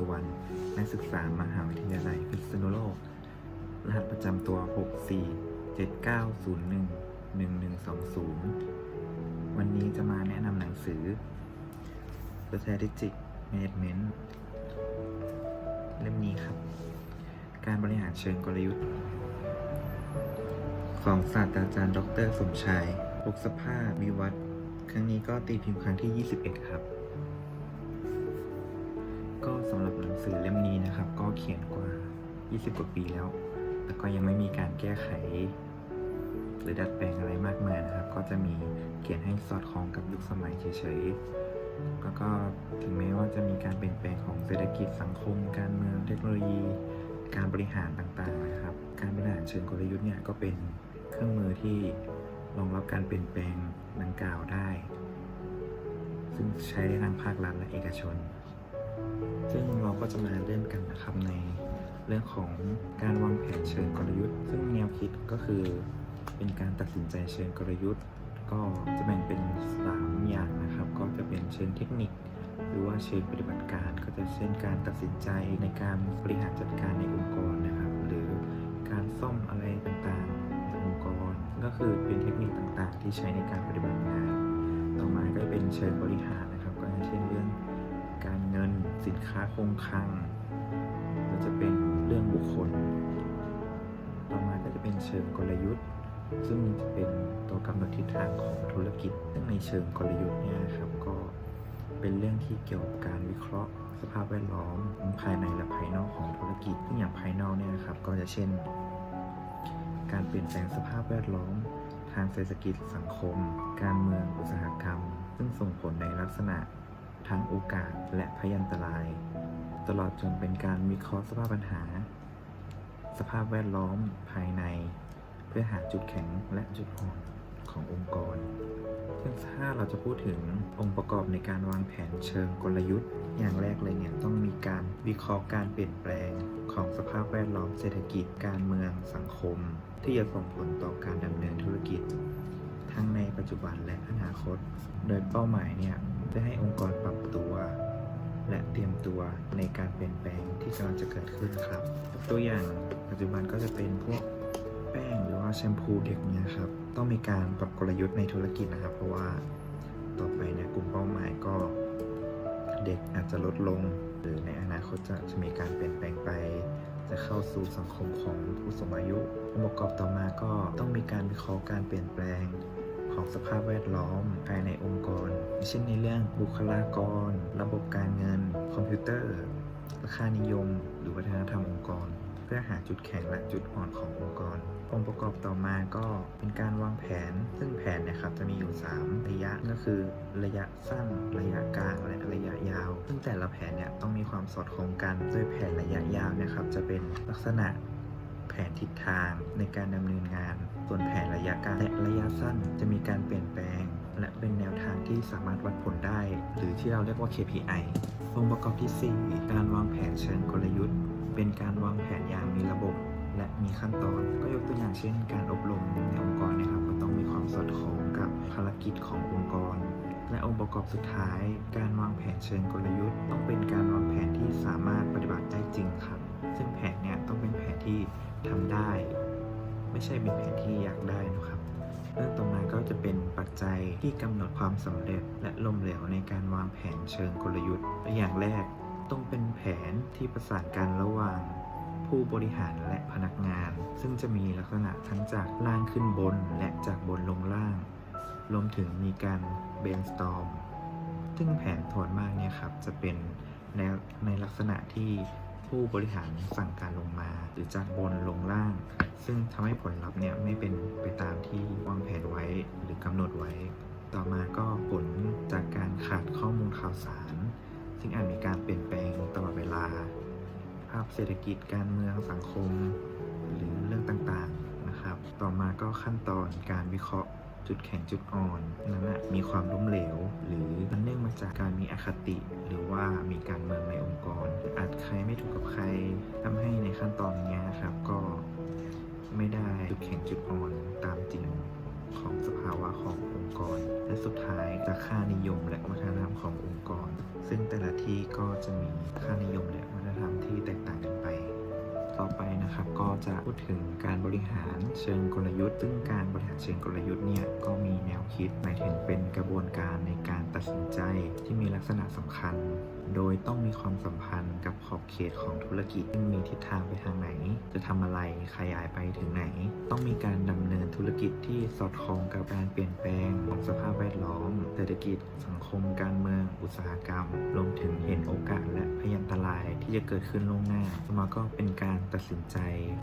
สุวรรณนักศึกษามหาวิทยาลัยพิษณุโลก รหัสประจำตัว 6479011120 วันนี้จะมาแนะนำหนังสือ Strategic Management เล่มนี้ครับ การบริหารเชิงกลยุทธ์ ของศาสตราจารย์ ดร สมชาย ปกสภาพวิวัฒน์ครั้งนี้ก็ตีพิมพ์ครั้งที่ 21 ครับ ก็สำหรับหนังสือเล่มนี้นะครับ ก็เขียนกว่า 20 กว่าปีแล้ว แต่ก็ยังไม่มีการแก้ไข หรือดัดแปลงอะไรมากมายนะครับ ก็จะมีเขียนให้สอดคล้องกับยุคสมัยเฉยๆแล้วก็ถึงแม้ว่าจะมีการเปลี่ยนแปลงของเศรษฐกิจสังคม การเมืองเทคโนโลยี การบริหารต่างๆนะครับ การบริหารเชิงกลยุทธ์เนี่ยก็เป็นเครื่องมือที่รองรับการเปลี่ยนแปลงดังกล่าวได้ ซึ่งใช้ได้ทั้งภาครัฐและเอกชน ซึ่งเราก็จะมาเริ่มกันนะครับในเรื่องของการวางแผนเชิงกลยุทธ์ ซึ่งแนวคิดก็คือเป็นการตัดสินใจเชิงกลยุทธ์ ก็จะแบ่งเป็นสามอย่างนะครับ ก็จะเป็นเชิงเทคนิค หรือว่าเชิงปฏิบัติการ ก็จะเช่นการตัดสินใจในการบริหารจัดการในองค์กรนะครับ หรือการซ่อมอะไรต่างๆในองค์กร ก็คือเป็นเทคนิคต่างๆ ที่ใช้ในการปฏิบัติงาน ต่อมาก็เป็นเชิงบริหาร สินค้าคงคลังก็จะเป็นเรื่องบุคคล ต่อมาก็จะเป็นเชิงกลยุทธ์ ซึ่งจะเป็นตัวกำหนดทิศทางของธุรกิจ ซึ่งในเชิงกลยุทธ์เนี่ยครับก็เป็นเรื่องที่เกี่ยวกับการวิเคราะห์ สภาพแวดล้อมภายในและภายนอกของธุรกิจซึ่งอย่างภายนอกเนี่ยนะครับก็จะเช่น การเปลี่ยนแปลงสภาพแวดล้อม ทางเศรษฐกิจสังคม การเมืองอุตสาหกรรม ซึ่งส่งผลในลักษณะ ทั้งโอกาสและพยันตราย ตลอดจนเป็นการวิเคราะห์สภาพปัญหา สภาพแวดล้อมภายใน เพื่อหาจุดแข็งและจุดอ่อนขององค์กร ซึ่งถ้าเราจะพูดถึงองค์ประกอบในการวางแผนเชิงกลยุทธ์ อย่างแรกเลยเนี่ยต้องมีการวิเคราะห์การเปลี่ยนแปลงของสภาพแวดล้อมเศรษฐกิจการเมืองสังคม ที่จะส่งผลต่อการดำเนินธุรกิจ ทั้งในปัจจุบันและอนาคต โดยเป้าหมายเนี่ย เพื่อให้องค์กรปรับตัว และเตรียมตัวในการเปลี่ยนแปลงที่กำลังจะเกิดขึ้นครับ ตัวอย่างปัจจุบันก็จะเป็นพวกแป้งหรือว่าแชมพูเด็กเนี่ยครับ ต้องมีการปรับกลยุทธ์ในธุรกิจนะครับ เพราะว่าต่อไปเนี่ยกลุ่มเป้าหมายก็เด็กอาจจะลดลง หรือในอนาคตจะจะมีการเปลี่ยนแปลงไป จะเข้าสู่สังคมของผู้สูงอายุองค์ประกอบต่อมาก็ต้องมีการวิเคราะห์การเปลี่ยนแปลง ของสภาพแวดล้อม ภายในองค์กร เช่นในเรื่องบุคลากร ระบบการเงิน คอมพิวเตอร์ราคานิยม หรือวัฒนธรรมองค์กร เพื่อหาจุดแข็งและจุดอ่อนขององค์กร องค์ประกอบต่อมาก็เป็นการวางแผน ซึ่งแผนนะครับจะมีอยู่ 3 ระยะก็คือ ระยะสั้น ระยะกลางและระยะยาว ซึ่งแต่ละแผนเนี่ยต้องมีความสอดคล้องกัน โดยแผนระยะยาวนะครับจะเป็นลักษณะแผนทิศทางในการดำเนินงาน ส่วนแผนระยะกลางและระยะสั้นจะมีการเปลี่ยนแปลง และเป็นแนวทางที่สามารถวัดผลได้ หรือที่เราเรียกว่า KPI องค์ประกอบที่ 4 การวางแผนเชิงกลยุทธ์ เป็นการวางแผนอย่างมีระบบ และมีขั้นตอน ก็ยกตัวอย่างเช่น การอบรมในองค์กรนะครับก็ต้องมีความสอดคล้องกับภารกิจขององค์กร และองค์ประกอบสุดท้าย การวางแผนเชิงกลยุทธ์ ต้องเป็นการวางแผนที่สามารถปฏิบัติได้จริงครับ ซึ่งแผนเนี่ยต้องเป็นแผนที่ทำได้ ไม่ใช่เป็นแผนที่อยากได้นะครับเรื่องต่อมาก็จะเป็นปัจจัยที่กำหนดความสำเร็จและล้มเหลวในการวางแผนเชิงกลยุทธ์อย่างแรกต้องเป็นแผนที่ประสานกันระหว่างผู้บริหารและพนักงาน ซึ่งจะมีลักษณะทั้งจากล่างขึ้นบนและจากบนลงล่าง รวมถึงมีการ brainstorm ซึ่งแผนถวนมากเนี่ยครับจะเป็นในในลักษณะที่ ผู้บริหารสั่งการลงมา หรือจากบนลงล่าง ซึ่งทำให้ผลลัพธ์เนี่ยไม่เป็นไปตามที่วางแผนไว้หรือกำหนดไว้ ต่อมาก็ผลจากการขาดข้อมูลข่าวสาร ซึ่งอาจมีการเปลี่ยนแปลงตลอดเวลา ภาพเศรษฐกิจการเมืองสังคม หรือเรื่องต่างๆนะครับ ต่อมาก็ขั้นตอนการวิเคราะห์ จุดแข็งจุดอ่อนนั้นนะมีความล้มเหลว หรือมันเนื่องมาจากการมีอคติ หรือว่ามีการเมืองในองค์กร อาจใครไม่ถูกกับใครทำให้ในขั้นตอนนี้ยครับ ก็ไม่ได้จุดแข็งจุดอ่อนตามจริงของสภาวะขององค์กร และสุดท้ายจากค่านิยมและวัฒนธรรมขององค์กร ซึ่งแต่ละที่ก็จะมีค่านิยมและวัฒนธรรมที่แตกต่างกัน ต่อไปนะครับ ก็จะพูดถึงการบริหารเชิงกลยุทธ์ ซึ่งการบริหารเชิงกลยุทธ์เนี่ยก็มีแนวคิดหมายถึงเป็นกระบวนการในการตัดสินใจที่มีลักษณะสำคัญ โดยต้องมีความสัมพันธ์กับขอบเขตของธุรกิจซึ่งมีทิศทางไปทางไหน จะทำอะไรขยายไปถึงไหน ต้องมีการดำเนินธุรกิจที่สอดคล้องกับการเปลี่ยนแปลงของสภาพแวดล้อม เศรษฐกิจ สังคม การเมือง อุตสาหกรรม รวมถึงเห็นโอกาสและพยันตรายที่จะเกิดขึ้นล่วงหน้ามาก็เป็นการตัดสินใจ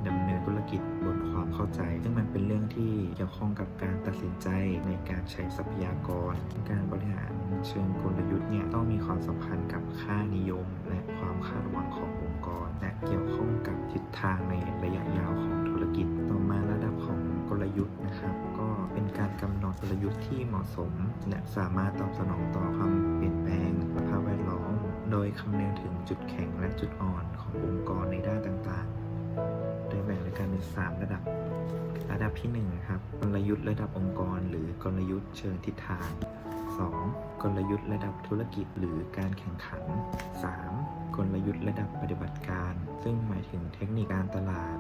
ดำเนินธุรกิจบนความเข้าใจ ซึ่งมันเป็นเรื่องที่เกี่ยวข้องกับการตัดสินใจในการใช้ทรัพยากร การบริหารเชิงกลยุทธ์เนี่ยต้องมีความสัมพันธ์กับค่านิยม และความคาดหวังขององค์กร และเกี่ยวข้องกับทิศทางในระยะยาวของธุรกิจ ต่อมาระดับของกลยุทธ์นะครับ ก็เป็นการกำหนดกลยุทธ์ที่เหมาะสม และสามารถตอบสนองต่อความเปลี่ยนแปลงสภาพแวดล้อม โดยคำนึงถึงจุดแข็งและจุดอ่อนขององค์กรในด้านต่างๆ โดยแบ่งด้วยกันเป็นสามระดับ ระดับที่1นะครับกลยุทธ์ระดับองค์กร หรือกลยุทธ์เชิงทิศทาง 2. กลยุทธ์ระดับธุรกิจหรือการแข่งขัน 3. กลยุทธ์ระดับปฏิบัติการ ซึ่งหมายถึงเทคนิคการตลาด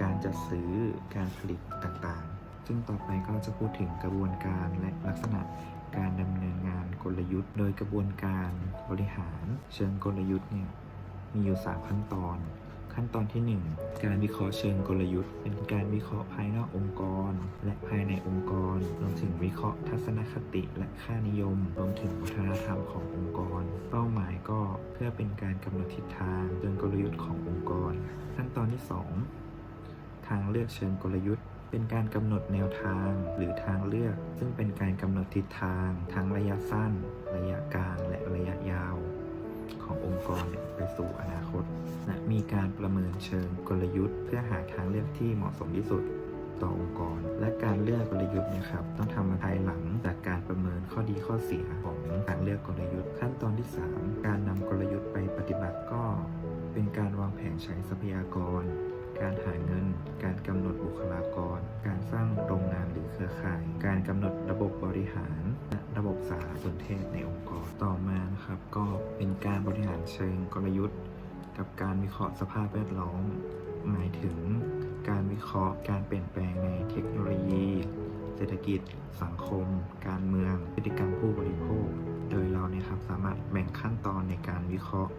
การจัดซื้อ การผลิตต่างๆ ซึ่งต่อไปก็จะพูดถึงกระบวนการและลักษณะ การดำเนินงานกลยุทธ์ โดยกระบวนการบริหาร เชิงกลยุทธ์เนี่ยมีอยู่ 3 ขั้นตอน ขั้นตอนที่ 1 การวิเคราะห์เชิงกลยุทธ์ เป็นการวิเคราะห์ภายนอกองค์กร และภายในองค์กรรวมถึงวิเคราะห์ทัศนคติและค่านิยมรวมถึงวัฒนธรรมขององค์กร เป้าหมายก็เพื่อเป็นการกำหนดทิศทางเชิงกลยุทธ์ขององค์กร ขั้นตอนที่ 2 ทางเลือกเชิงกลยุทธ์ เป็นการกำหนดแนวทางหรือทางเลือก ซึ่งเป็นการกำหนดทิศทางทั้งระยะสั้น ระยะกลาง และระยะยาว ขององค์กรไปสู่อนาคตและมีการประเมินเชิงกลยุทธ์ เพื่อหาทางเลือกที่เหมาะสมที่สุดต่อองค์กร และการเลือกกลยุทธ์นะครับ ต้องทำมาภายหลังจากการประเมินข้อดีข้อเสียของการเลือกกลยุทธ์ ขั้นตอนที่ 3 การนำกลยุทธ์ไปปฏิบัติก็ เป็นการวางแผนใช้ทรัพยากร การหาเงิน การกำหนดบุคลากร การสร้างโรงงานหรือเครือข่าย การกำหนดระบบบริหารและระบบสารสนเทศในองค์กรต่อมานะครับ ก็เป็นการบริหารเชิงกลยุทธ์ กับการวิเคราะห์สภาพแวดล้อม หมายถึง การวิเคราะห์การเปลี่ยนแปลงในเทคโนโลยี เศรษฐกิจ สังคม การเมืองพฤติกรรมผู้บริโภค โดยเราเนี่ยครับสามารถแบ่งขั้นตอนในการวิเคราะห์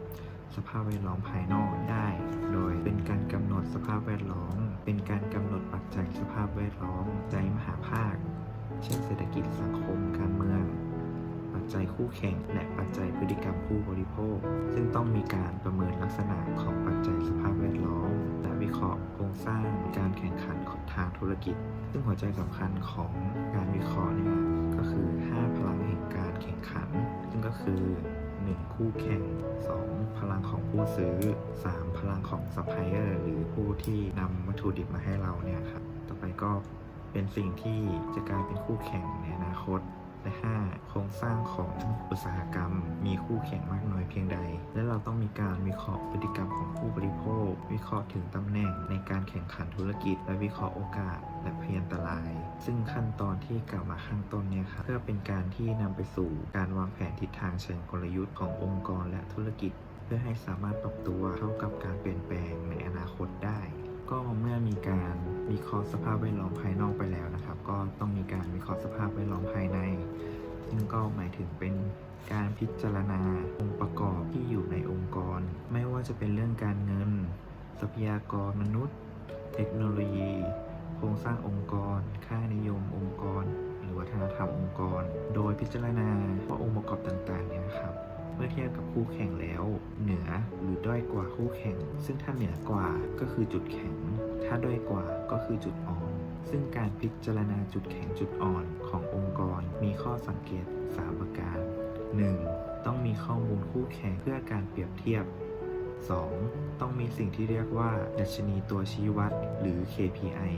สภาพแวดล้อมภายนอกได้ โดยเป็นการกำหนดสภาพแวดล้อม เป็นการกำหนดปัจจัยสภาพแวดล้อมใจมหาภาค เช่นเศรษฐกิจสังคมการเมือง ปัจจัยคู่แข่งและปัจจัยพฤติกรรมผู้บริโภค ซึ่งต้องมีการประเมินลักษณะของปัจจัยสภาพแวดล้อม และวิเคราะห์โครงสร้างการแข่งขันของทางธุรกิจ ซึ่งหัวใจสำคัญของการวิเคราะห์เนี่ยก็คือ 5 พลังแห่งการแข่งขัน ซึ่งก็คือ 1. คู่แข่ง 2. พลังของผู้ซื้อ 3. พลังของซัพพลายเออร์หรือผู้ที่นำวัตถุดิบมาให้เราเนี่ยครับต่อไปก็เป็นสิ่งที่จะกลายเป็นคู่แข่งในอนาคต และ 5. โครงสร้างของอุตสาหกรรม มีคู่แข่งมากน้อยเพียงใด และเราต้องมีการวิเคราะห์พฤติกรรมของผู้บริโภค วิเคราะห์ถึงตำแหน่งในการแข่งขันธุรกิจ และวิเคราะห์โอกาส และพยันตราย ซึ่งขั้นตอนที่กล่าวมาข้างต้นเนี่ยครับเพื่อเป็นการที่นำไปสู่การวางแผนทิศทางเชิงกลยุทธ์ขององค์กรและธุรกิจ เพื่อให้สามารถปรับตัวเข้ากับการเปลี่ยนแปลงในอนาคตได้ ก็เมื่อมีการวิเคราะห์สภาพแวดล้อมภายนอกไปแล้วนะครับ ก็ต้องมีการวิเคราะห์สภาพแวดล้อมภายใน ซึ่งก็หมายถึงเป็นการพิจารณาองค์ประกอบที่อยู่ในองค์กร ไม่ว่าจะเป็นเรื่องการเงิน ทรัพยากรมนุษย์ เทคโนโลยี โครงสร้างองค์กร ค่านิยมองค์กร หรือวัฒนธรรมองค์กร โดยพิจารณาว่าองค์ประกอบต่างๆเนี่ยครับ เมื่อเทียบกับคู่แข่งแล้ว เหนือหรือด้อยกว่าคู่แข่ง ซึ่งถ้าเหนือกว่าก็คือจุดแข็ง ถ้าด้อยกว่าก็คือจุดอ่อน ซึ่งการพิจารณาจุดแข็งจุดอ่อนขององค์กรมีข้อสังเกต3ประการ 1. ต้องมีข้อมูลคู่แข่งเพื่อการเปรียบเทียบ 2. ต้องมีสิ่งที่เรียกว่า ดัชนีตัวชี้วัด หรือ KPI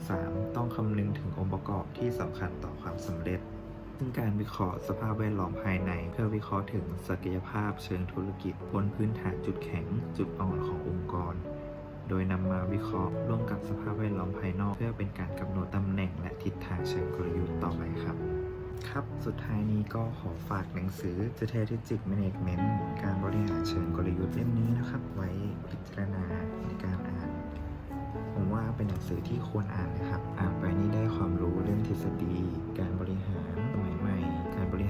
3. ต้องคำนึงถึงองค์ประกอบที่สำคัญต่อความสำเร็จ ซึ่งการวิเคราะห์สภาพแวดล้อมภายใน เพื่อวิเคราะห์ถึงศักยภาพเชิงธุรกิจ บนพื้นฐานจุดแข็ง จุดอ่อนขององค์กร โดยนำมาวิเคราะห์ร่วมกับสภาพแวดล้อมภายนอก เพื่อเป็นการกำหนดตำแหน่งและทิศทางเชิงกลยุทธ์ต่อไปครับครับ สุดท้ายนี้ก็ขอฝากหนังสือ Strategic Management การบริหารเชิงกลยุทธ์เล่มนี้นะครับ ไว้พิจารณาในการอ่าน ผมว่าเป็นหนังสือที่ควรอ่านนะครับ อ่านไปนี่ได้ความรู้เรื่องทฤษฎี การบริหาร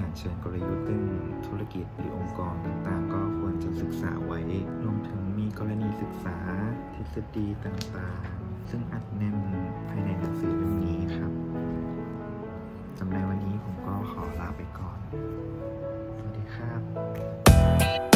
หารเชิงกลยุทธ์ซึ่งธุรกิจหรือองค์กรต่างๆ ก็ควรจะศึกษาไว้ รวมถึงมีกรณีศึกษาทฤษฎีต่างๆ ซึ่งอัดแน่นภายในหนังสือเล่มนี้ครับสำหรับวันนี้ผมก็ขอลาไปก่อน สวัสดีครับ